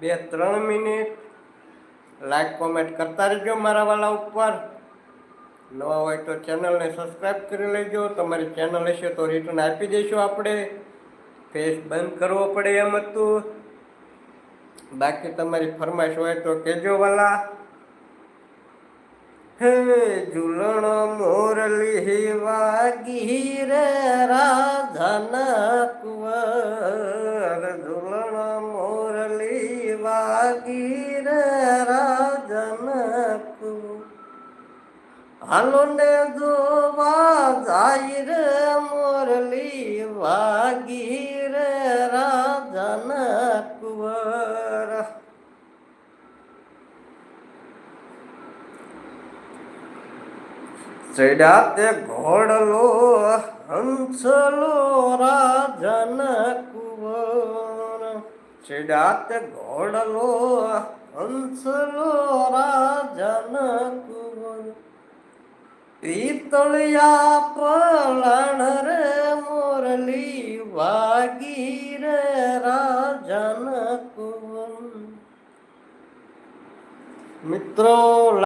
બે ત્રણ minute. Like comment કરતા રહેજો મારા વાલા ઉપર. નવા હોય તો ચેનલને સબસ્ક્રાઈબ કરી લેજો. તમારી ચેનલ હશે તો રિટર્ન આપી દઈશું આપણે. ફેસ બંધ કરવો પડે એમ હતું. બાકી તમારી ફરમાઈશ હોય તો કહેજો વાલા. હે ઝૂલણ મોરલી વાગી રે રાધન વાગી રે રાધન કુંવર હાલો ને જોવા જાય રે મોરલી વાગી રે રાધન કુંવર ચડ્યા તે ઘોડલો હંસલો રાજન કુંવર ચડ્યા તે ઘોડલો હંસલો, રાજન કુંવર. પિતળિયા પલણ રે, મોરલી વાગી રે, રાજન કુંવર. મિત્રો